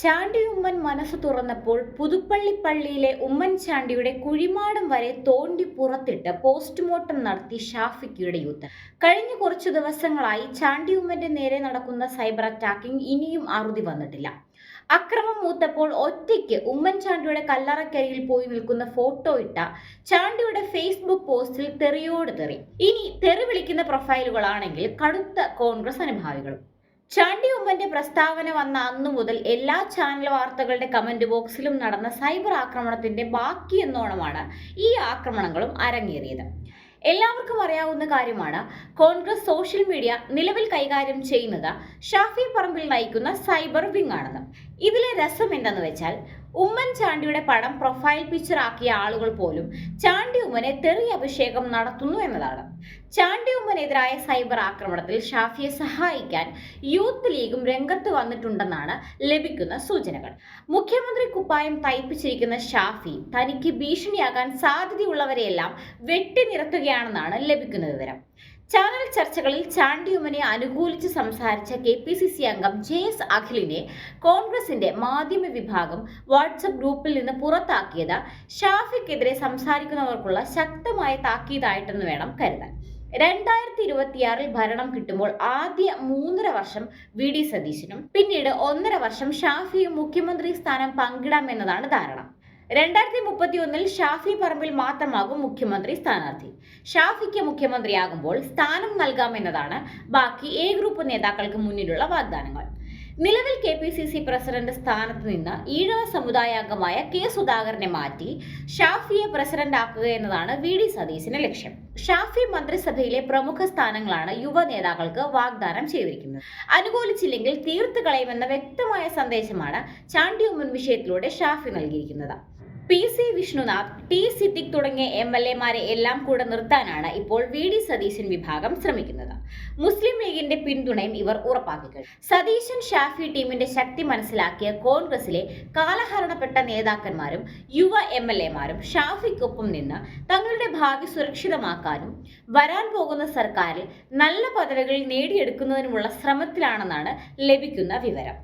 ചാണ്ടി ഉമ്മൻ മനസ്സ് തുറന്നപ്പോൾ പുതുപ്പള്ളി പള്ളിയിലെ ഉമ്മൻചാണ്ടിയുടെ കുഴിമാടം വരെ തോണ്ടി പുറത്തിട്ട് പോസ്റ്റ്മോർട്ടം നടത്തി ഷാഫിക്കയുടെ യൂത്ത്. കഴിഞ്ഞ കുറച്ചു ദിവസങ്ങളായി ചാണ്ടി ഉമ്മന്റെ നേരെ നടക്കുന്ന സൈബർ അറ്റാക്കിംഗ് ഇനിയും അറുതി വന്നിട്ടില്ല. അക്രമം മൂത്തപ്പോൾ ഒറ്റയ്ക്ക് ഉമ്മൻചാണ്ടിയുടെ കല്ലറക്കരിയിൽ പോയി നിൽക്കുന്ന ഫോട്ടോ ഇട്ട ചാണ്ടിയുടെ ഫേസ്ബുക്ക് പോസ്റ്റിൽ തെറിയോട് തെറി. ഇനി തെറി വിളിക്കുന്ന പ്രൊഫൈലുകളാണെങ്കിൽ കടുത്ത കോൺഗ്രസ് അനുഭാവികളും. ചാണ്ടി ഉമ്മന്റെ പ്രസ്താവന വന്ന അന്നു മുതൽ എല്ലാ ചാനൽ വാർത്തകളുടെ കമന്റ് ബോക്സിലും നടന്ന സൈബർ ആക്രമണത്തിന്റെ ബാക്കി എന്നോണമാണ് ഈ ആക്രമണങ്ങളും അരങ്ങേറിയത്. എല്ലാവർക്കും അറിയാവുന്ന കാര്യമാണ് കോൺഗ്രസ് സോഷ്യൽ മീഡിയ നിലവിൽ കൈകാര്യം ചെയ്യുന്നത് ഷാഫി പറമ്പിൽ നയിക്കുന്ന സൈബർ വിങ് ആണെന്ന്. ഇതിലെ രസം എന്തെന്ന് വെച്ചാൽ ഉമ്മൻചാണ്ടിയുടെ പടം പ്രൊഫൈൽ പിക്ചർ ആക്കിയ ആളുകൾ പോലും ചാണ്ടി ഉമ്മനെ തെറി അഭിഷേകം നടത്തുന്നു എന്നതാണ്. ചാണ്ടി ഉമ്മനെതിരായ സൈബർ ആക്രമണത്തിൽ ഷാഫിയെ സഹായിക്കാൻ യൂത്ത് ലീഗും രംഗത്ത് വന്നിട്ടുണ്ടെന്നാണ് ലഭിക്കുന്ന സൂചനകൾ. മുഖ്യമന്ത്രി കുപ്പായം തയ്പ്പിച്ചിരിക്കുന്ന ഷാഫി തനിക്ക് ഭീഷണിയാകാൻ സാധ്യതയുള്ളവരെയെല്ലാം വെട്ടി നിരത്തുകയാണെന്നാണ് ലഭിക്കുന്ന വിവരം. ചാനൽ ചർച്ചകളിൽ ചാണ്ടിയുമ്മനെ അനുകൂലിച്ച് സംസാരിച്ച കെ പി സി സി അംഗം ജെ എസ് അഖിലിനെ കോൺഗ്രസിന്റെ മാധ്യമ വിഭാഗം വാട്സപ്പ് ഗ്രൂപ്പിൽ നിന്ന് പുറത്താക്കിയത് ഷാഫിക്കെതിരെ സംസാരിക്കുന്നവർക്കുള്ള ശക്തമായ താക്കീതായിട്ടെന്ന് വേണം കരുതാൻ. രണ്ടായിരത്തി ഇരുപത്തിയാറിൽ ഭരണം കിട്ടുമ്പോൾ ആദ്യ മൂന്നര വർഷം വി ഡി സതീശനും പിന്നീട് ഒന്നര വർഷം ഷാഫിയും മുഖ്യമന്ത്രി സ്ഥാനം പങ്കിടാമെന്നതാണ് ധാരണ. രണ്ടായിരത്തി മുപ്പത്തി ഒന്നിൽ ഷാഫി പറമ്പിൽ മാത്രമാകും മുഖ്യമന്ത്രി സ്ഥാനാർത്ഥി. ഷാഫിക്ക് മുഖ്യമന്ത്രിയാകുമ്പോൾ സ്ഥാനം നൽകാമെന്നതാണ് ബാക്കി എ ഗ്രൂപ്പ് നേതാക്കൾക്ക് മുന്നിലുള്ള വാഗ്ദാനങ്ങൾ. നിലവിൽ K P C C president സ്ഥാനത്ത് നിന്ന് ഈഴവ സമുദായാംഗമായ കെ സുധാകരനെ മാറ്റി ഷാഫിയെ പ്രസിഡന്റ് ആക്കുക എന്നതാണ് വി ഡി സതീശിന്റെ ലക്ഷ്യം. ഷാഫി മന്ത്രിസഭയിലെ പ്രമുഖ സ്ഥാനങ്ങളാണ് യുവ നേതാക്കൾക്ക് വാഗ്ദാനം ചെയ്തിരിക്കുന്നത്. അനുകൂലിച്ചില്ലെങ്കിൽ തീർത്തു കളയുമെന്ന വ്യക്തമായ സന്ദേശമാണ് ചാണ്ടി ഉമ്മൻ വിഷയത്തിലൂടെ ഷാഫി നൽകിയിരിക്കുന്നത്. P C Vishnunath T Siddique തുടങ്ങിയ എം എൽ എമാരെ എല്ലാം കൂടെ നിർത്താനാണ് ഇപ്പോൾ വി ഡി സതീശൻ വിഭാഗം ശ്രമിക്കുന്നത്. മുസ്ലിം ലീഗിന്റെ പിന്തുണയും ഇവർ ഉറപ്പാക്കി സതീശൻ ഷാഫി ടീമിന്റെ ശക്തി മനസ്സിലാക്കിയ കോൺഗ്രസിലെ കാലഹരണപ്പെട്ട നേതാക്കന്മാരും യുവ എം എൽ എമാരും ഷാഫിക്കൊപ്പം നിന്ന് തങ്ങളുടെ ഭാവി സുരക്ഷിതമാക്കാനും വരാൻ പോകുന്ന സർക്കാരിൽ നല്ല പദവികൾ നേടിയെടുക്കുന്നതിനുമുള്ള ശ്രമത്തിലാണെന്നാണ് ലഭിക്കുന്ന വിവരം.